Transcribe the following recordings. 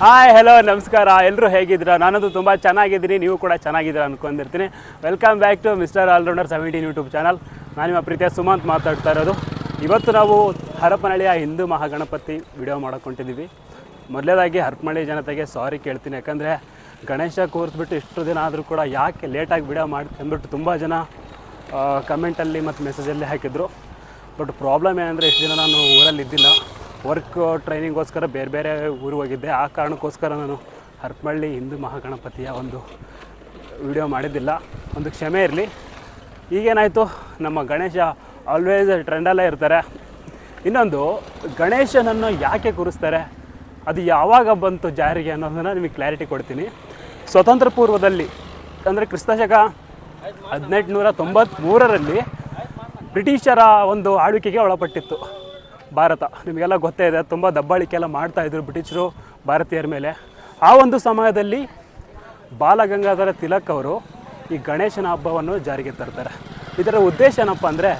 Hi hello ನಮಸ್ಕಾರ. ಎಲ್ಲರೂ ಹೇಗಿದ್ದೀರಾ? ನಾನಂತೂ ತುಂಬ ಚೆನ್ನಾಗಿದ್ದೀನಿ. ನೀವು ಕೂಡ ಚೆನ್ನಾಗಿದ್ದೀರಾ ಅಂದ್ಕೊಂಡಿರ್ತೀನಿ welcome back to mister all rounder seventeen YouTube channel ನಾನು ನಿಮ್ಮ ಪ್ರೀತಿಯ ಸುಮಂತ್ ಮಾತಾಡ್ತಾ ಇರೋದು. ಇವತ್ತು ನಾವು ಹರಪನಹಳ್ಳಿಯ ಹಿಂದೂ ಮಹಾಗಣಪತಿ ವಿಡಿಯೋ ಮಾಡೋಕ್ಕೊಂಡಿದ್ದೀವಿ ಮೊದಲೇದಾಗಿ ಹರಪನಹಳ್ಳಿ ಜನತೆಗೆ ಸಾರಿ ಕೇಳ್ತೀನಿ. ಯಾಕಂದರೆ ಗಣೇಶ ಕೂರಿಸ್ಬಿಟ್ಟು ಇಷ್ಟು ದಿನ ಆದರೂ ಕೂಡ ಯಾಕೆ ಲೇಟಾಗಿ ವಿಡಿಯೋ ಮಾಡಿ, ಅಂದ್ಬಿಟ್ಟು ತುಂಬ ಜನ ಕಮೆಂಟಲ್ಲಿ ಮತ್ತು ಮೆಸೇಜಲ್ಲಿ ಹಾಕಿದ್ರು. ಬಟ್ ಪ್ರಾಬ್ಲಮ್ ಏನಂದರೆ ಇಷ್ಟು ದಿನ ನಾನು ಊರಲ್ಲಿ ಇದ್ದಿಲ್ಲ. ವರ್ಕ್ ಟ್ರೈನಿಂಗೋಸ್ಕರ ಬೇರೆ ಬೇರೆ ಊರಿಗೆ ಹೋಗಿದ್ದೆ. ಆ ಕಾರಣಕ್ಕೋಸ್ಕರ ನಾನು ಹರಪಳ್ಳಿ ಹಿಂದೂ ಮಹಾಗಣಪತಿಯ ಒಂದು ವಿಡಿಯೋ ಮಾಡಿದ್ದಿಲ್ಲ. ಒಂದು ಕ್ಷಮೆ ಇರಲಿ. ಈಗೇನಾಯಿತು? ನಮ್ಮ ಗಣೇಶ ಆಲ್ವೇಸ್ ಟ್ರೆಂಡಲ್ಲೇ ಇರ್ತಾರೆ. ಇನ್ನೊಂದು, ಗಣೇಶನನ್ನು ಯಾಕೆ ಕೂರಿಸ್ತಾರೆ? ಅದು ಯಾವಾಗ ಬಂತು ಜಾರಿಗೆ ಅನ್ನೋದನ್ನು ನಿಮಗೆ ಕ್ಲಾರಿಟಿ ಕೊಡ್ತೀನಿ. ಸ್ವತಂತ್ರ ಪೂರ್ವದಲ್ಲಿ, ಅಂದರೆ ಕ್ರಿಸ್ತಶಕ ಹದಿನೆಂಟು ನೂರ ತೊಂಬತ್ತ್ಮೂರರಲ್ಲಿ ಬ್ರಿಟಿಷರ ಒಂದು ಆಳ್ವಿಕೆಗೆ ಒಳಪಟ್ಟಿತ್ತು. ಭಾರತ. ನಿಮಗೆಲ್ಲ ಗೊತ್ತೇ ಇದೆ, ತುಂಬ ದಬ್ಬಾಳಿಕೆ ಎಲ್ಲ ಮಾಡ್ತಾಯಿದ್ರು ಬ್ರಿಟಿಷರು ಭಾರತೀಯರ ಮೇಲೆ. ಆ ಒಂದು ಸಮಯದಲ್ಲಿ ಬಾಲಗಂಗಾಧರ ತಿಲಕ್ ಅವರು ಈ ಗಣೇಶನ ಹಬ್ಬವನ್ನು ಜಾರಿಗೆ ತರ್ತಾರೆ. ಇದರ ಉದ್ದೇಶ ಏನಪ್ಪ ಅಂದರೆ,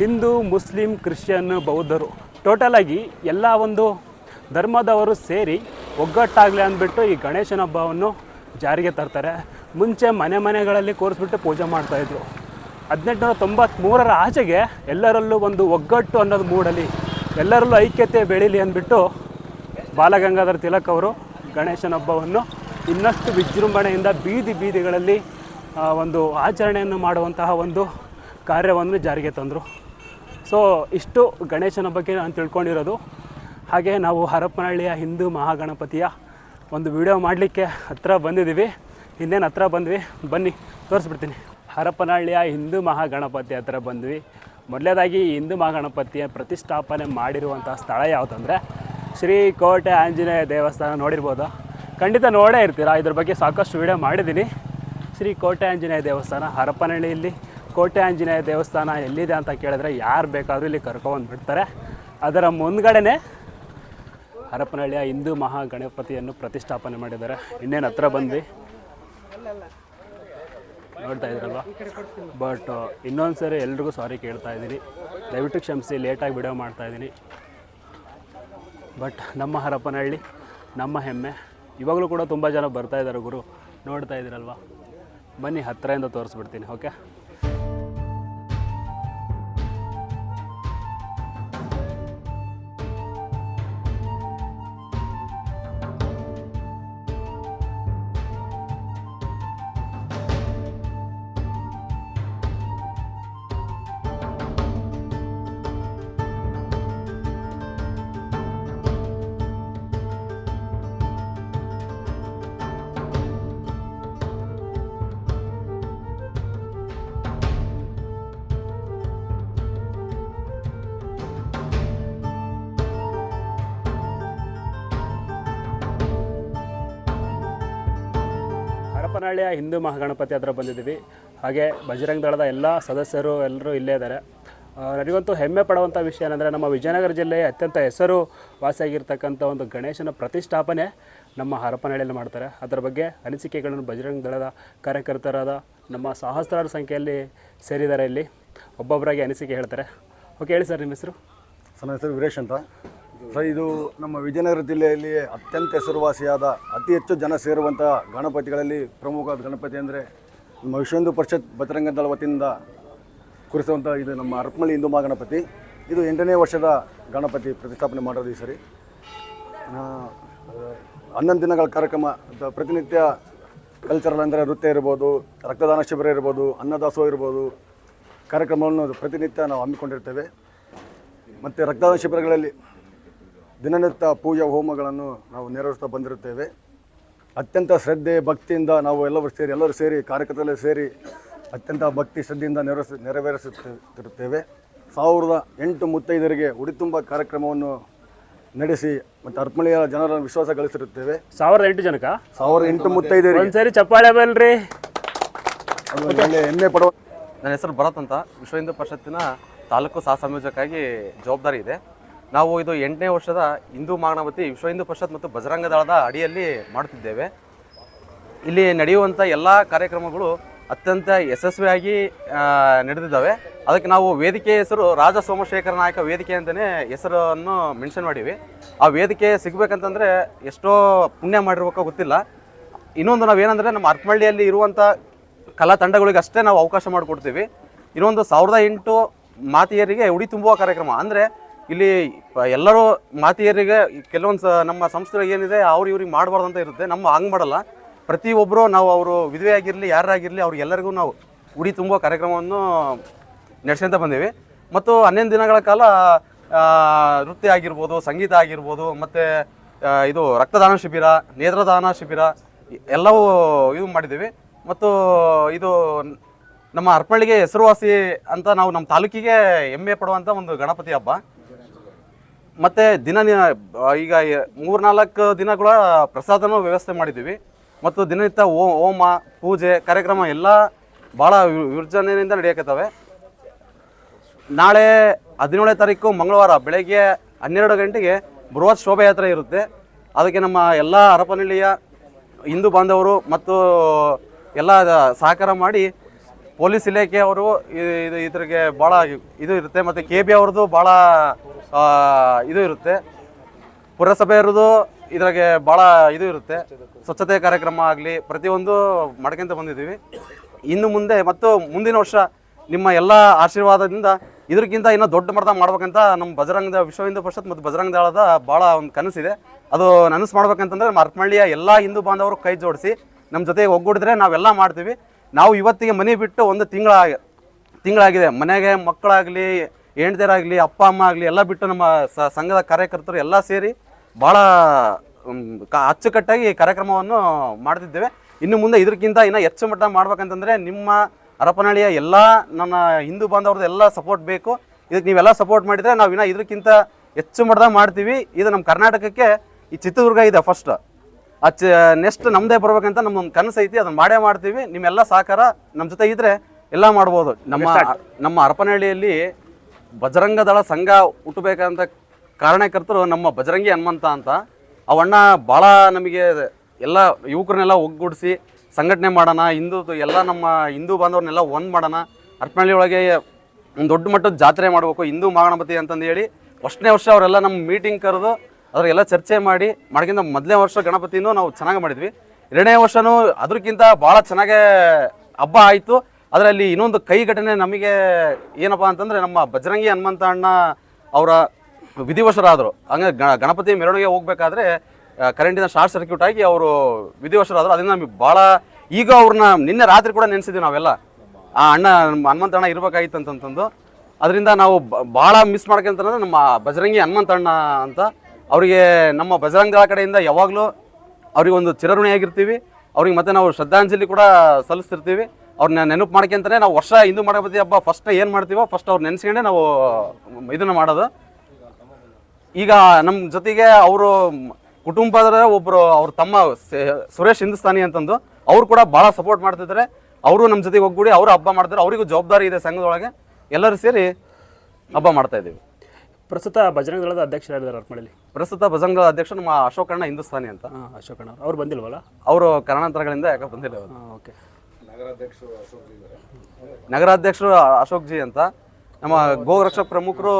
ಹಿಂದೂ, ಮುಸ್ಲಿಂ, ಕ್ರಿಶ್ಚಿಯನ್, ಬೌದ್ಧರು ಟೋಟಲಾಗಿ ಎಲ್ಲ ಒಂದು ಧರ್ಮದವರು ಸೇರಿ ಒಗ್ಗಟ್ಟಾಗಲಿ ಅಂದ್ಬಿಟ್ಟು ಈ ಗಣೇಶನ ಹಬ್ಬವನ್ನು ಜಾರಿಗೆ ತರ್ತಾರೆ. ಮುಂಚೆ ಮನೆ ಮನೆಗಳಲ್ಲಿ ಕೂರಿಸ್ಬಿಟ್ಟು ಪೂಜೆ ಮಾಡ್ತಾಯಿದ್ರು ಹದಿನೆಂಟುನೂರ ತೊಂಬತ್ತ್ಮೂರರ ಆಚೆಗೆ ಎಲ್ಲರಲ್ಲೂ ಒಂದು ಒಗ್ಗಟ್ಟು ಅನ್ನೋದು ಮೂಡಲಿ ಎಲ್ಲರಲ್ಲೂ ಐಕ್ಯತೆ ಬೆಳೀಲಿ ಅಂದ್ಬಿಟ್ಟು ಬಾಲಗಂಗಾಧರ ತಿಲಕ್ ಅವರು ಗಣೇಶನ ಹಬ್ಬವನ್ನು ಇನ್ನಷ್ಟು ವಿಜೃಂಭಣೆಯಿಂದ ಬೀದಿ ಬೀದಿಗಳಲ್ಲಿ ಒಂದು ಆಚರಣೆಯನ್ನು ಮಾಡುವಂತಹ ಒಂದು ಕಾರ್ಯವನ್ನು ಜಾರಿಗೆ ತಂದರು. ಸೊ ಇಷ್ಟು ಗಣೇಶನ ಬಗ್ಗೆ ನಾನು ತಿಳ್ಕೊಂಡಿರೋದು. ಹಾಗೆ ನಾವು ಹರಪನಹಳ್ಳಿಯ ಹಿಂದೂ ಮಹಾಗಣಪತಿಯ ಒಂದು ವಿಡಿಯೋ ಮಾಡಲಿಕ್ಕೆ ಹತ್ರ ಬಂದಿದ್ದೀವಿ. ಇನ್ನೇನು ಹತ್ರ ಬಂದ್ವಿ? ಬನ್ನಿ, ತೋರಿಸ್ಬಿಡ್ತೀನಿ. ಹರಪನಹಳ್ಳಿಯ ಹಿಂದೂ ಮಹಾಗಣಪತಿ ಹತ್ರ ಬಂದ್ವಿ. ಮೊದಲೇದಾಗಿ ಹಿಂದೂ ಮಹಾಗಣಪತಿಯ ಪ್ರತಿಷ್ಠಾಪನೆ ಮಾಡಿರುವಂಥ ಸ್ಥಳ ಯಾವುದಂದರೆ ಶ್ರೀ ಕೋಟೆ ಆಂಜನೇಯ ದೇವಸ್ಥಾನ ನೋಡಿರ್ಬೋದು. ಖಂಡಿತ ನೋಡೇ ಇರ್ತೀರಾ? ಇದ್ರ ಬಗ್ಗೆ ಸಾಕಷ್ಟು ವಿಡಿಯೋ ಮಾಡಿದ್ದೀನಿ. ಶ್ರೀ ಕೋಟೆ ಆಂಜನೇಯ ದೇವಸ್ಥಾನ, ಹರಪನಹಳ್ಳಿಯಲ್ಲಿ ಕೋಟೆ ಆಂಜನೇಯ ದೇವಸ್ಥಾನ ಎಲ್ಲಿದೆ ಅಂತ ಕೇಳಿದ್ರೆ ಯಾರು ಬೇಕಾದರೂ ಇಲ್ಲಿ ಕರ್ಕೊಂಡು ಬಿಡ್ತಾರೆ ಅದರ ಮುಂದ್ಗಡೆನೇ ಹರಪನಹಳ್ಳಿಯ ಹಿಂದೂ ಮಹಾಗಣಪತಿಯನ್ನು ಪ್ರತಿಷ್ಠಾಪನೆ ಮಾಡಿದ್ದಾರೆ. ಇನ್ನೇನು ಹತ್ರ ಬಂದ್ವಿ? ನೋಡ್ತಾ ಇದ್ರಲ್ವ? ಬಟ್ ಇನ್ನೊಂದು ಸರಿ ಎಲ್ರಿಗೂ ಸಾರಿ ಕೇಳ್ತಾ ಇದ್ದೀನಿ. ದಯವಿಟ್ಟು ಕ್ಷಮಿಸಿ ಲೇಟಾಗಿ ವಿಡಿಯೋ ಮಾಡ್ತಾ ಇದ್ದೀನಿ. ಬಟ್ ನಮ್ಮ ಹರಪನಹಳ್ಳಿ, ನಮ್ಮ ಹೆಮ್ಮೆ. ಇವಾಗಲೂ ಕೂಡ ತುಂಬ ಜನ ಬರ್ತಾ ಇದ್ದಾರೆ ಗುರು. ನೋಡ್ತಾ ಇದ್ದೀರಲ್ವ? ಬನ್ನಿ ಹತ್ತಿರದಿಂದ ತೋರಿಸ್ಬಿಡ್ತೀನಿ ಓಕೆ ಹರಪನಹಳ್ಳಿಯ ಹಿಂದೂ ಮಹಾಗಣಪತಿ ಹತ್ರ ಬಂದಿದ್ದೀವಿ. ಹಾಗೆ ಬಜರಂಗ ದಳದ ಎಲ್ಲ ಸದಸ್ಯರು ಎಲ್ಲರೂ ಇಲ್ಲೇ ಇದ್ದಾರೆ. ನನಗಂತೂ ಹೆಮ್ಮೆ ಪಡುವಂಥ ವಿಷಯ ಏನಂದರೆ ನಮ್ಮ ವಿಜಯನಗರ ಜಿಲ್ಲೆಯ ಅತ್ಯಂತ ಹೆಸರು ವಾಸಿಯಾಗಿರ್ತಕ್ಕಂಥ ಒಂದು ಗಣೇಶನ ಪ್ರತಿಷ್ಠಾಪನೆ ನಮ್ಮ ಹರಪನಹಳ್ಳಿಯಲ್ಲಿ ಮಾಡ್ತಾರೆ. ಅದರ ಬಗ್ಗೆ ಅನಿಸಿಕೆಗಳನ್ನು ಬಜರಂಗ ದಳದ ಕಾರ್ಯಕರ್ತರಾದ ನಮ್ಮ ಸಹಸ್ರಾರು ಸಂಖ್ಯೆಯಲ್ಲಿ ಸೇರಿದ್ದಾರೆ ಇಲ್ಲಿ. ಒಬ್ಬೊಬ್ಬರಾಗಿ ಅನಿಸಿಕೆ ಹೇಳ್ತಾರೆ. ಓಕೆ, ಹೇಳಿ ಸರ್, ನಿಮ್ಮ ಹೆಸರು? ಸರ್, ನನ್ನ ಹೆಸರು ವೀರೇಶ್ ಅಂತ. ಸರ್ ಇದು ನಮ್ಮ ವಿಜಯನಗರ ಜಿಲ್ಲೆಯಲ್ಲಿ ಅತ್ಯಂತ ಹೆಸರುವಾಸಿಯಾದ, ಅತಿ ಹೆಚ್ಚು ಜನ ಸೇರುವಂಥ ಗಣಪತಿಗಳಲ್ಲಿ ಪ್ರಮುಖ ಗಣಪತಿ ಅಂದರೆ ನಮ್ಮ ವಿಶ್ವಂದು ಪರಿಷತ್ ಬಜರಂಗ ದಳ ವತಿಯಿಂದ ಕುರಿಸುವಂಥ ಇದು ನಮ್ಮ ಹರಪನಹಳ್ಳಿ ಹಿಂದೂ ಮಹಾಗಣಪತಿ ಇದು ಎಂಟನೇ ವರ್ಷದ ಗಣಪತಿ ಪ್ರತಿಷ್ಠಾಪನೆ ಮಾಡೋದು ಈ ಸರಿ. ಹನ್ನೊಂದು ದಿನಗಳ ಕಾರ್ಯಕ್ರಮ ಪ್ರತಿನಿತ್ಯ ಕಲ್ಚರಲ್ ಅಂದರೆ ನೃತ್ಯ ಇರ್ಬೋದು, ರಕ್ತದಾನ ಶಿಬಿರ ಇರ್ಬೋದು, ಅನ್ನದಾಸೋಹ ಇರ್ಬೋದು, ಕಾರ್ಯಕ್ರಮವನ್ನು ಪ್ರತಿನಿತ್ಯ ನಾವು ಹಮ್ಮಿಕೊಂಡಿರ್ತೇವೆ. ಮತ್ತು ರಕ್ತದಾನ ಶಿಬಿರಗಳಲ್ಲಿ ದಿನನಿತ್ಯ ಪೂಜಾ ಹೋಮಗಳನ್ನು ನಾವು ನೆರವೇರಿಸ್ತಾ ಬಂದಿರುತ್ತೇವೆ. ಅತ್ಯಂತ ಶ್ರದ್ಧೆ ಭಕ್ತಿಯಿಂದ ನಾವು ಎಲ್ಲರೂ ಸೇರಿ ಎಲ್ಲರೂ ಸೇರಿ ಕಾರ್ಯಕರ್ತರಲ್ಲಿ ಸೇರಿ ಅತ್ಯಂತ ಭಕ್ತಿ ಶ್ರದ್ಧೆಯಿಂದ ನೆರವೇರಿಸ ನೆರವೇರಿಸುತ್ತಿರುತ್ತೇವೆ. ಸಾವಿರದ ಎಂಟು ಮುತ್ತೈದರಿಗೆ ಉಡಿತುಂಬ ಕಾರ್ಯಕ್ರಮವನ್ನು ನಡೆಸಿ ಮತ್ತು ಅರ್ಪಣೆಯ ಜನರನ್ನು ವಿಶ್ವಾಸ ಗಳಿಸಿರುತ್ತೇವೆ. ಸಾವಿರದ ಎಂಟು ಜನಕ? ಸಾವಿರದ ಎಂಟು ಮುತ್ತೈದರಿಗೆ ಸರಿ ಚಪ್ಪಾಳೆ ಬಲ್ರಿ ಹೆಮ್ಮೆ ಪಡುವ ನನ್ನ ಹೆಸರು ಭರತ್ ಅಂತ. ವಿಶ್ವ ಹಿಂದೂ ಪರಿಷತ್ತಿನ ತಾಲೂಕು ಸಹ ಸಂಯೋಜಕಾಗಿ ಜವಾಬ್ದಾರಿ ಇದೆ. ನಾವು ಇದು ಎಂಟನೇ ವರ್ಷದ ಹಿಂದೂ ಮಾನವತಿ ವಿಶ್ವ ಹಿಂದೂ ಪರಿಷತ್ ಮತ್ತು ಬಜರಂಗ ದಳದ ಅಡಿಯಲ್ಲಿ ಮಾಡುತ್ತಿದ್ದೇವೆ. ಇಲ್ಲಿ ನಡೆಯುವಂಥ ಎಲ್ಲ ಕಾರ್ಯಕ್ರಮಗಳು ಅತ್ಯಂತ ಯಶಸ್ವಿಯಾಗಿ ನಡೆದಿದ್ದಾವೆ. ಅದಕ್ಕೆ ನಾವು ವೇದಿಕೆ ಹೆಸರು ರಾಜ ಸೋಮಶೇಖರ ನಾಯಕ ವೇದಿಕೆ ಅಂತಲೇ ಹೆಸರನ್ನು ಮೆನ್ಷನ್ ಮಾಡೀವಿ. ಆ ವೇದಿಕೆ ಸಿಗಬೇಕಂತಂದರೆ ಎಷ್ಟೋ ಪುಣ್ಯ ಮಾಡಿರ್ಬೇಕೋ ಗೊತ್ತಿಲ್ಲ. ಇನ್ನೊಂದು ನಾವೇನಂದರೆ ನಮ್ಮ ಅರ್ಪಮಳ್ಳಿಯಲ್ಲಿ ಇರುವಂಥ ಕಲಾ ತಂಡಗಳಿಗೆ ಅಷ್ಟೇ ನಾವು ಅವಕಾಶ ಮಾಡಿಕೊಡ್ತೀವಿ. ಇನ್ನೊಂದು ಸಾವಿರದ ಎಂಟು ಮಾತಿಯರಿಗೆ ಉಡಿ ತುಂಬುವ ಕಾರ್ಯಕ್ರಮ. ಅಂದರೆ ಇಲ್ಲಿ ಎಲ್ಲರೂ ಮಾತಿಯರಿಗೆ ಕೆಲವೊಂದು ನಮ್ಮ ಸಂಸ್ಥೆಗಳು ಏನಿದೆ ಅವ್ರು ಇವ್ರಿಗೆ ಮಾಡಬಾರ್ದು ಅಂತ ಇರುತ್ತೆ. ನಮ್ಮ ಹಂಗೆ ಮಾಡಲ್ಲ. ಪ್ರತಿಯೊಬ್ಬರು ನಾವು ಅವರು ವಿಧವೆ ಆಗಿರಲಿ, ಯಾರಾಗಿರಲಿ ಅವ್ರಿಗೆಲ್ಲರಿಗೂ ನಾವು ಉಡಿ ತುಂಬುವ ಕಾರ್ಯಕ್ರಮವನ್ನು ನಡೆಸ್ಕೊಂತ ಬಂದೀವಿ. ಮತ್ತು ಹನ್ನೊಂದು ದಿನಗಳ ಕಾಲ ನೃತ್ಯ ಆಗಿರ್ಬೋದು, ಸಂಗೀತ ಆಗಿರ್ಬೋದು, ಮತ್ತು ಇದು ರಕ್ತದಾನ ಶಿಬಿರ, ನೇತ್ರದಾನ ಶಿಬಿರ ಎಲ್ಲವೂ ಇದು ಮಾಡಿದ್ದೀವಿ. ಮತ್ತು ಇದು ನಮ್ಮ ಅರ್ಪಳ್ಳಿಗೆ ಹೆಸರುವಾಸಿ ಅಂತ ನಾವು ನಮ್ಮ ತಾಲೂಕಿಗೆ ಹೆಮ್ಮೆ ಪಡುವಂಥ ಒಂದು ಗಣಪತಿ ಹಬ್ಬ. ಮತ್ತು ದಿನ ಈಗ ಮೂರ್ನಾಲ್ಕು ದಿನಗಳ ಪ್ರಸಾದನೂ ವ್ಯವಸ್ಥೆ ಮಾಡಿದ್ದೀವಿ. ಮತ್ತು ದಿನನಿತ್ಯ ಓ, ಹೋಮ, ಪೂಜೆ, ಕಾರ್ಯಕ್ರಮ ಎಲ್ಲ ಭಾಳ ವಿ- ವಿಜೃಂಭಣೆಯಿಂದ ನಡೆಯಕತ್ತವೆ. ನಾಳೆ ಹದಿನೇಳನೇ ತಾರೀಕು ಮಂಗಳವಾರ ಬೆಳಗ್ಗೆ ಹನ್ನೆರಡು ಗಂಟೆಗೆ ಬೃಹತ್ ಶೋಭಾಯಾತ್ರೆ ಇರುತ್ತೆ. ಅದಕ್ಕೆ ನಮ್ಮ ಎಲ್ಲ ಹರಪನಹಳ್ಳಿಯ ಹಿಂದೂ ಬಾಂಧವರು ಮತ್ತು ಎಲ್ಲ ಸಹಕಾರ ಮಾಡಿ ಪೊಲೀಸ್ ಇಲಾಖೆ ಅವರು ಇದು ಇದ್ರಿಗೆ ಭಾಳ ಇದು ಇರುತ್ತೆ ಮತ್ತು ಕೆ ಬಿ ಅವ್ರದ್ದು ಭಾಳ ಇದು ಇರುತ್ತೆ. ಪುರಸಭೆಯವ್ರದ್ದು ಇದ್ರಾಗೆ ಭಾಳ ಇದು ಇರುತ್ತೆ. ಸ್ವಚ್ಛತೆ ಕಾರ್ಯಕ್ರಮ ಆಗಲಿ, ಪ್ರತಿಯೊಂದು ಮಾಡ್ಕೊಂತ ಬಂದಿದ್ದೀವಿ. ಇನ್ನು ಮುಂದೆ ಮತ್ತು ಮುಂದಿನ ವರ್ಷ ನಿಮ್ಮ ಎಲ್ಲ ಆಶೀರ್ವಾದದಿಂದ ಇದಕ್ಕಿಂತ ಇನ್ನೂ ದೊಡ್ಡ ಮಟ್ಟದ ಮಾಡ್ಬೇಕಂತ ನಮ್ಮ ಬಜರಂಗದ ವಿಶ್ವ ಹಿಂದೂ ಪರಿಷತ್ ಮತ್ತು ಬಜರಂಗ ದಳದ ಭಾಳ ಒಂದು ಕನಸಿದೆ. ಅದು ನನಸು ಮಾಡ್ಬೇಕಂತಂದ್ರೆ ನಮ್ಮ ಎಲ್ಲ ಹಿಂದೂ ಬಾಂಧವರು ಕೈ ಜೋಡಿಸಿ ನಮ್ಮ ಜೊತೆಗೆ ಒಗ್ಗೂಡಿದ್ರೆ ನಾವೆಲ್ಲ ಮಾಡ್ತೀವಿ. ನಾವು ಇವತ್ತಿಗೆ ಮನೆ ಬಿಟ್ಟು ಒಂದು ತಿಂಗಳ ತಿಂಗಳಾಗಿದೆ. ಮನೆಗೆ ಮಕ್ಕಳಾಗಲಿ, ಹೆಂಡ್ತಿಯರಾಗಲಿ, ಅಪ್ಪ, ಅಮ್ಮ ಆಗಲಿ ಎಲ್ಲ ಬಿಟ್ಟು ನಮ್ಮ ಸಂಘದ ಕಾರ್ಯಕರ್ತರು ಎಲ್ಲ ಸೇರಿ ಭಾಳ ಅಚ್ಚುಕಟ್ಟಾಗಿ ಕಾರ್ಯಕ್ರಮವನ್ನು ಮಾಡ್ತಿದ್ದೇವೆ. ಇನ್ನು ಮುಂದೆ ಇದಕ್ಕಿಂತ ಇನ್ನು ಹೆಚ್ಚು ಮಟ್ಟ ಮಾಡ್ಬೇಕಂತಂದರೆ ನಿಮ್ಮ ಹರಪನಹಳ್ಳಿಯ ಎಲ್ಲ ನನ್ನ ಹಿಂದೂ ಬಾಂಧವ್ರದ್ದು ಎಲ್ಲ ಸಪೋರ್ಟ್ ಬೇಕು. ಇದಕ್ಕೆ ನೀವೆಲ್ಲ ಸಪೋರ್ಟ್ ಮಾಡಿದರೆ ನಾವು ಇನ್ನೂ ಇದಕ್ಕಿಂತ ಹೆಚ್ಚು ಮಟ್ಟದಾಗ ಮಾಡ್ತೀವಿ. ಇದು ನಮ್ಮ ಕರ್ನಾಟಕಕ್ಕೆ ಈ ಚಿತ್ರದುರ್ಗ ಇದೆ ಫಸ್ಟ್ ಆ ಚ ನೆಕ್ಸ್ಟ್ ನಮ್ಮದೇ ಬರ್ಬೇಕಂತ ನಮ್ಮೊಂದು ಕನಸು ಐತಿ ಅದನ್ನ ಮಾಡೇ ಮಾಡ್ತೀವಿ. ನಿಮ್ಮೆಲ್ಲ ಸಹಕಾರ ನಮ್ಮ ಜೊತೆ ಇದ್ರೆ ಎಲ್ಲ ಮಾಡ್ಬೋದು. ನಮ್ಮ ನಮ್ಮ ಹರಪನಹಳ್ಳಿಯಲ್ಲಿ ಬಜರಂಗ ದಳ ಸಂಘ ಹುಟ್ಟಬೇಕಂತ ಕಾರಣಕರ್ತರು ನಮ್ಮ ಬಜರಂಗಿ ಹನುಮಂತ ಅಂತ. ಅವಣ್ಣ ಭಾಳ ನಮಗೆ ಎಲ್ಲ ಯುವಕರನ್ನೆಲ್ಲ ಒಗ್ಗೂಡಿಸಿ ಸಂಘಟನೆ ಮಾಡೋಣ ಹಿಂದೂ ಎಲ್ಲ ನಮ್ಮ ಹಿಂದೂ ಬಾಂಧವ್ರನ್ನೆಲ್ಲ ಒಂದು ಮಾಡೋಣ ಹರಪನಹಳ್ಳಿ ಒಳಗೆ ಒಂದು ದೊಡ್ಡ ಮಟ್ಟದ ಜಾತ್ರೆ ಮಾಡಬೇಕು ಹಿಂದೂ ಮಹಾಗಣಪತಿ ಅಂತಂದು ಹೇಳಿ ಫಸ್ಟ್ನೇ ವರ್ಷ ಅವರೆಲ್ಲ ನಮ್ಮ ಮೀಟಿಂಗ್ ಕರೆದು ಅದ್ರಾಗೆಲ್ಲ ಚರ್ಚೆ ಮಾಡಿ ಮಾಡ್ಕಿಂತ ಮೊದಲನೇ ವರ್ಷ ಗಣಪತಿನೂ ನಾವು ಚೆನ್ನಾಗಿ ಮಾಡಿದ್ವಿ. ಎರಡನೇ ವರ್ಷನೂ ಅದಕ್ಕಿಂತ ಭಾಳ ಚೆನ್ನಾಗೇ ಹಬ್ಬ ಆಯಿತು. ಅದರಲ್ಲಿ ಇನ್ನೊಂದು ಕೈ ಘಟನೆ ನಮಗೆ ಏನಪ್ಪ ಅಂತಂದರೆ ನಮ್ಮ ಬಜರಂಗಿ ಹನುಮಂತ ಅಣ್ಣ ಅವರ ವಿಧಿವಶರಾದರು. ಹಂಗೆ ಗಣಪತಿ ಮೆರವಣಿಗೆ ಹೋಗಬೇಕಾದ್ರೆ ಕರೆಂಟಿನ ಶಾರ್ಟ್ ಸರ್ಕ್ಯೂಟ್ ಆಗಿ ಅವರು ವಿಧಿವಶರಾದರು. ಅದರಿಂದ ನಮಗೆ ಭಾಳ ಈಗ ಅವ್ರನ್ನ ನಿನ್ನೆ ರಾತ್ರಿ ಕೂಡ ನೆನೆಸಿದ್ವಿ ನಾವೆಲ್ಲ. ಆ ಅಣ್ಣ ಹನುಮಂತ ಅಣ್ಣ ಇರಬೇಕಾಗಿತ್ತು ಅಂತಂತಂದು. ಅದರಿಂದ ನಾವು ಭಾಳ ಮಿಸ್ ಮಾಡ್ಕೊಂತಂದ್ರೆ ನಮ್ಮ ಬಜರಂಗಿ ಹನುಮಂತ ಅಣ್ಣ ಅಂತ ಅವರಿಗೆ ನಮ್ಮ ಬಜರಂಗ ದಳ ಕಡೆಯಿಂದ ಯಾವಾಗಲೂ ಅವ್ರಿಗೆ ಒಂದು ಚಿರಋಣಿಯಾಗಿರ್ತೀವಿ. ಅವ್ರಿಗೆ ಮತ್ತೆ ನಾವು ಶ್ರದ್ಧಾಂಜಲಿ ಕೂಡ ಸಲ್ಲಿಸ್ತಿರ್ತೀವಿ. ಅವ್ರನ್ನ ನೆನಪು ಮಾಡ್ಕೊಂತಾನೆ ನಾವು ವರ್ಷ ಹಿಂದೂ ಮಾಡಪತಿ ಹಬ್ಬ ಫಸ್ಟ್ ಏನು ಮಾಡ್ತೀವೋ ಫಸ್ಟ್ ಅವ್ರು ನೆನೆಸ್ಕೊಂಡೆ ನಾವು ಇದನ್ನು ಮಾಡೋದು. ಈಗ ನಮ್ಮ ಜೊತೆಗೆ ಅವರು ಕುಟುಂಬದ ಒಬ್ಬರು ಅವ್ರ ತಮ್ಮ ಸುರೇಶ್ ಹಿಂದೂಸ್ತಾನಿ ಅಂತಂದು, ಅವ್ರು ಕೂಡ ಭಾಳ ಸಪೋರ್ಟ್ ಮಾಡ್ತಿದ್ದಾರೆ ಅವರು ನಮ್ಮ ಜೊತೆಗೆ ಒಗ್ಗೂಡಿ ಅವರು ಹಬ್ಬ ಮಾಡ್ತಾರೆ, ಅವರಿಗೂ ಜವಾಬ್ದಾರಿ ಇದೆ ಸಂಘದೊಳಗೆ. ಎಲ್ಲರೂ ಸೇರಿ ಹಬ್ಬ ಮಾಡ್ತಾ ಇದ್ದೀವಿ ಪ್ರಸ್ತುತ ಬಜರಂಗ ದಳದ ಅಧ್ಯಕ್ಷರಾಗಿದ್ದಾರೆ ಅರ್ಪಣೆಯಲ್ಲಿ ಪ್ರಸ್ತುತ ಭಜಂಗದ ಅಧ್ಯಕ್ಷ ನಮ್ಮ ಅಶೋಕಣ್ಣ ಹಿಂದೂಸ್ತಾನಿ ಅಂತ. ಹಾಂ ಅಶೋಕಣ್ಣ ಅವ್ರು ಅವ್ರು ಬಂದಿಲ್ವಲ್ಲ? ಅವರು ಕಾರಣಾಂತರಗಳಿಂದ ಯಾಕೆ ಬಂದಿಲ್ಲ ಅವರು ಹಾಂ ಓಕೆ. ನಗರಾಧ್ಯಕ್ಷರು ಅಶೋಕ್ ಜಿ ಅಂತ. ನಮ್ಮ ಗೋರಕ್ಷಕ ಪ್ರಮುಖರು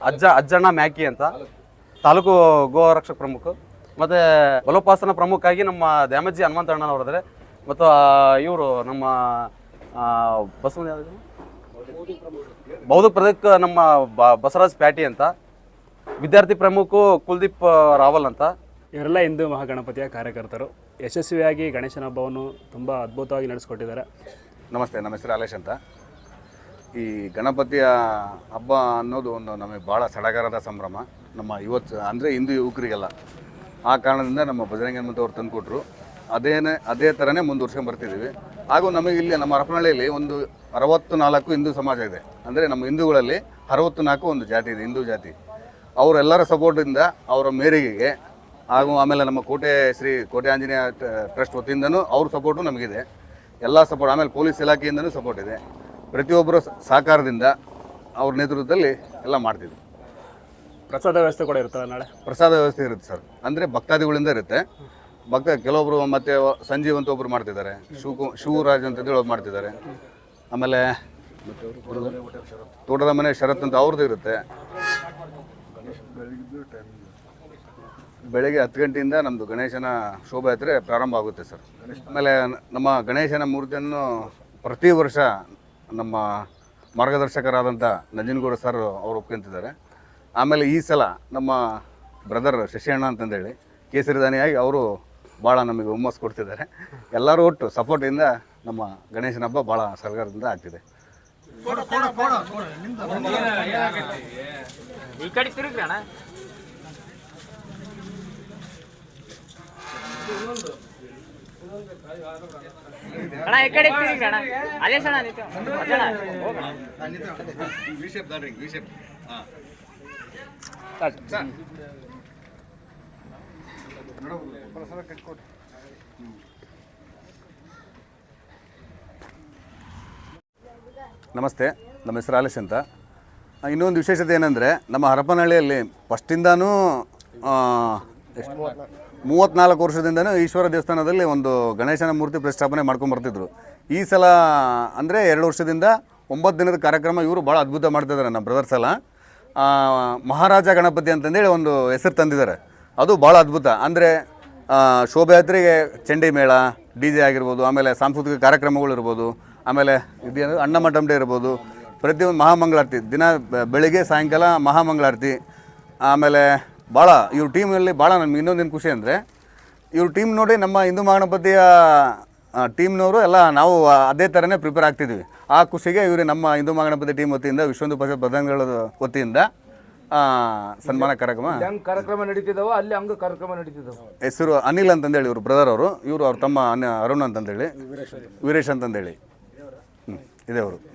ಅಜ್ಜ ಅಜ್ಜಣ್ಣ ಮ್ಯಾಕಿ ಅಂತ. ತಾಲೂಕು ಗೋರಕ್ಷಕ ಪ್ರಮುಖ. ಮತ್ತೆ ಬಲೋಪಾಸನ ಪ್ರಮುಖ ಆಗಿ ನಮ್ಮ ದ್ಯಾಮಜ್ಜಿ ಹನುಮಂತಣ್ಣನವರಿದ್ದಾರೆ ಮತ್ತು ಇವರು ನಮ್ಮ ಆ, ಬಸವನ ಯಾವ್ದು? ಬೌದ್ಧ ಪ್ರದಕ್ ನಮ್ಮ ಬ- ಬಸವರಾಜ್ ಪ್ಯಾಟಿ ಅಂತ ವಿದ್ಯಾರ್ಥಿ ಪ್ರಮುಖ ಕುಲ್ದೀಪ್ ರಾವಲ್ ಅಂತ. ಇವರೆಲ್ಲ ಹಿಂದೂ ಮಹಾಗಣಪತಿಯ ಕಾರ್ಯಕರ್ತರು. ಯಶಸ್ವಿಯಾಗಿ ಗಣೇಶನ ಹಬ್ಬವನ್ನು ತುಂಬ ಅದ್ಭುತವಾಗಿ ನಡೆಸ್ಕೊಟ್ಟಿದ್ದಾರೆ. ನಮಸ್ತೆ ನಮ್ಮ ಹೆಸರು ಅಲೇಶ್ ಅಂತ. ಈ ಗಣಪತಿಯ ಹಬ್ಬ ಅನ್ನೋದು ಒಂದು ನಮಗೆ ಭಾಳ ಸಡಗರದ ಸಂಭ್ರಮ. ನಮ್ಮ ಇವತ್ತು ಅಂದರೆ ಹಿಂದೂ ಯುವಕರಿಗೆಲ್ಲ. ಆ ಕಾರಣದಿಂದ ನಮ್ಮ ಭಜರಂಗನ್ ಅವ್ರು ತಂದುಕೊಟ್ರು. ಅದೇನೇ ಅದೇ ಥರನೇ ಮುಂದುವರ್ಸ್ಕೊಂಡು ಬರ್ತಿದ್ದೀವಿ. ಹಾಗೂ ನಮಗೆ ಇಲ್ಲಿ ನಮ್ಮ ಹರಪನಹಳ್ಳಿಯಲ್ಲಿ ಒಂದು ಅರವತ್ತು ನಾಲ್ಕು ಹಿಂದೂ ಸಮಾಜ ಇದೆ. ಅಂದರೆ ನಮ್ಮ ಹಿಂದೂಗಳಲ್ಲಿ ಅರವತ್ತು ನಾಲ್ಕು ಒಂದು ಜಾತಿ ಇದೆ ಹಿಂದೂ ಜಾತಿ. ಅವರೆಲ್ಲರ ಸಪೋರ್ಟಿಂದ ಅವರ ಮೇರೆಗೆ ಹಾಗೂ ಆಮೇಲೆ ನಮ್ಮ ಕೋಟೆ ಶ್ರೀ ಕೋಟೆ ಆಂಜನೇಯ ಟ್ರಸ್ಟ್ ವತಿಯಿಂದನೂ ಅವ್ರ ಸಪೋರ್ಟು ನಮಗಿದೆ. ಎಲ್ಲ ಸಪೋರ್ಟ್ ಆಮೇಲೆ ಪೊಲೀಸ್ ಇಲಾಖೆಯಿಂದನೂ ಸಪೋರ್ಟ್ ಇದೆ. ಪ್ರತಿಯೊಬ್ಬರ ಸಹಕಾರದಿಂದ ಅವ್ರ ನೇತೃತ್ವದಲ್ಲಿ ಎಲ್ಲ ಮಾಡ್ತಿದ್ರು ಪ್ರಸಾದ ವ್ಯವಸ್ಥೆ ಕೂಡ ಇರ್ತದೆ ನಾಳೆ? ಪ್ರಸಾದ ವ್ಯವಸ್ಥೆ ಇರುತ್ತೆ ಸರ್. ಅಂದರೆ ಭಕ್ತಾದಿಗಳಿಂದ ಇರುತ್ತೆ. ಭಕ್ತ ಕೆಲವೊಬ್ರು ಮತ್ತೆ ಸಂಜೀವ್ ಅಂತ ಒಬ್ರು ಮಾಡ್ತಿದ್ದಾರೆ. ಶಿವಕು ಶಿವರಾಜ್ ಅಂತ ಹೇಳಿ ಒಬ್ರು ಮಾಡ್ತಿದ್ದಾರೆ. ಆಮೇಲೆ ತೋಟದ ಮನೆ ಶರತ್ ಅಂತ ಅವ್ರದ್ದು ಇರುತ್ತೆ. ಬೆಳಗ್ಗೆ ಹತ್ತು ಗಂಟೆಯಿಂದ ನಮ್ಮದು ಗಣೇಶನ ಶೋಭಾಯಾತ್ರೆ ಪ್ರಾರಂಭ ಆಗುತ್ತೆ ಸರ್. ಆಮೇಲೆ ನಮ್ಮ ಗಣೇಶನ ಮೂರ್ತಿಯನ್ನು ಪ್ರತಿ ವರ್ಷ ನಮ್ಮ ಮಾರ್ಗದರ್ಶಕರಾದಂಥ ನಂಜನಗೌಡ ಸರ್ ಅವರು ಒಪ್ಕೊಂತಿದ್ದಾರೆ. ಆಮೇಲೆ ಈ ಸಲ ನಮ್ಮ ಬ್ರದರ್ ಶಶಿಯಣ್ಣ ಅಂತಂದೇಳಿ ಕೇಸರಿದಾನಿಯಾಗಿ ಅವರು ಭಾಳ ನಮಗೆ ಹುಮ್ಮಸ್ ಕೊಡ್ತಿದ್ದಾರೆ. ಎಲ್ಲರೂ ಒಟ್ಟು ಸಪೋರ್ಟಿಂದ ನಮ್ಮ ಗಣೇಶನ ಹಬ್ಬ ಭಾಳ ಸರ್ಕಾರದಿಂದ ಆಗ್ತಿದೆ. ಈ ಕಡೆ ಅಣ್ಣ. ಅಣ್ಣ. ನಮಸ್ತೆ, ನಮ್ಮ ಹೆಸರು ಆಲೇಶ್ ಅಂತ. ಇನ್ನೊಂದು ವಿಶೇಷತೆ ಏನಂದರೆ, ನಮ್ಮ ಹರಪನಹಳ್ಳಿಯಲ್ಲಿ ಫಸ್ಟಿಂದಾನೂ ಮೂವತ್ತ್ನಾಲ್ಕು ವರ್ಷದಿಂದನೂ ಈಶ್ವರ ದೇವಸ್ಥಾನದಲ್ಲಿ ಒಂದು ಗಣೇಶನ ಮೂರ್ತಿ ಪ್ರತಿಷ್ಠಾಪನೆ ಮಾಡ್ಕೊಂಡು ಬರ್ತಿದ್ರು. ಈ ಸಲ ಅಂದರೆ ಎರಡು ವರ್ಷದಿಂದ ಒಂಬತ್ತು ದಿನದ ಕಾರ್ಯಕ್ರಮ ಇವರು ಭಾಳ ಅದ್ಭುತ ಮಾಡ್ತಿದ್ದಾರೆ, ನಮ್ಮ ಬ್ರದರ್ಸ್ ಎಲ್ಲ. ಮಹಾರಾಜ ಗಣಪತಿ ಅಂತಂದೇಳಿ ಒಂದು ಹೆಸರು ತಂದಿದ್ದಾರೆ. ಅದು ಭಾಳ ಅದ್ಭುತ. ಅಂದರೆ ಶೋಭಾಯಾತ್ರೆಗೆ ಚಂಡಿ ಮೇಳ, ಡಿ ಜೆ ಆಗಿರ್ಬೋದು, ಆಮೇಲೆ ಸಾಂಸ್ಕೃತಿಕ ಕಾರ್ಯಕ್ರಮಗಳು ಇರ್ಬೋದು, ಆಮೇಲೆ ಇದೇನು ಅಣ್ಣಮಠಂಡೆ ಇರ್ಬೋದು, ಪ್ರತಿಯೊಂದು ಮಹಾಮಂಗಳಾರತಿ, ದಿನ ಬೆಳಿಗ್ಗೆ, ಸಾಯಂಕಾಲ ಮಹಾಮಂಗಳಾರತಿ, ಆಮೇಲೆ ಭಾಳ ಇವ್ರ ಟೀಮಲ್ಲಿ ಭಾಳ ನಮ್ಗೆ ಇನ್ನೊಂದೇನು ಖುಷಿ ಅಂದರೆ, ಇವ್ರ ಟೀಮ್ ನೋಡಿ ನಮ್ಮ ಹಿಂದೂ ಮಹಾಗಣಪತಿಯ ಟೀಮ್ನವರು ಎಲ್ಲ ನಾವು ಅದೇ ಥರನೇ ಪ್ರಿಪೇರ್ ಆಗ್ತಿದ್ವಿ. ಆ ಖುಷಿಗೆ ಇವರು ನಮ್ಮ ಹಿಂದೂ ಮಹಾಗಣಪತಿ ಟೀಮ್ ವತಿಯಿಂದ ವಿಶ್ವಂದು ಪರಿಷತ್ ಪ್ರಧಾನಿಗಳ ವತಿಯಿಂದ ಸನ್ಮಾನ ಕಾರ್ಯಕ್ರಮ. ಹೆಂಗ್ ಕಾರ್ಯಕ್ರಮ ನಡೀತಿದಾವ ಅಲ್ಲಿ ಹಂಗ ಕಾರ್ಯಕ್ರಮ ನಡೀತಿದಾವ. ಹೆಸರು ಅನಿಲ್ ಅಂತಂದೇಳಿ ಇವರು ಬ್ರದರ್ ಅವರು. ಇವರು ಅವ್ರ ತಮ್ಮ ಅನ- ಅರುಣ್ ಅಂತಂದೇಳಿ. ವೀರೇಶ್ ಅಂತಂದೇಳಿ. ಹ್ಞೂ ಇದೆ ಅವರು.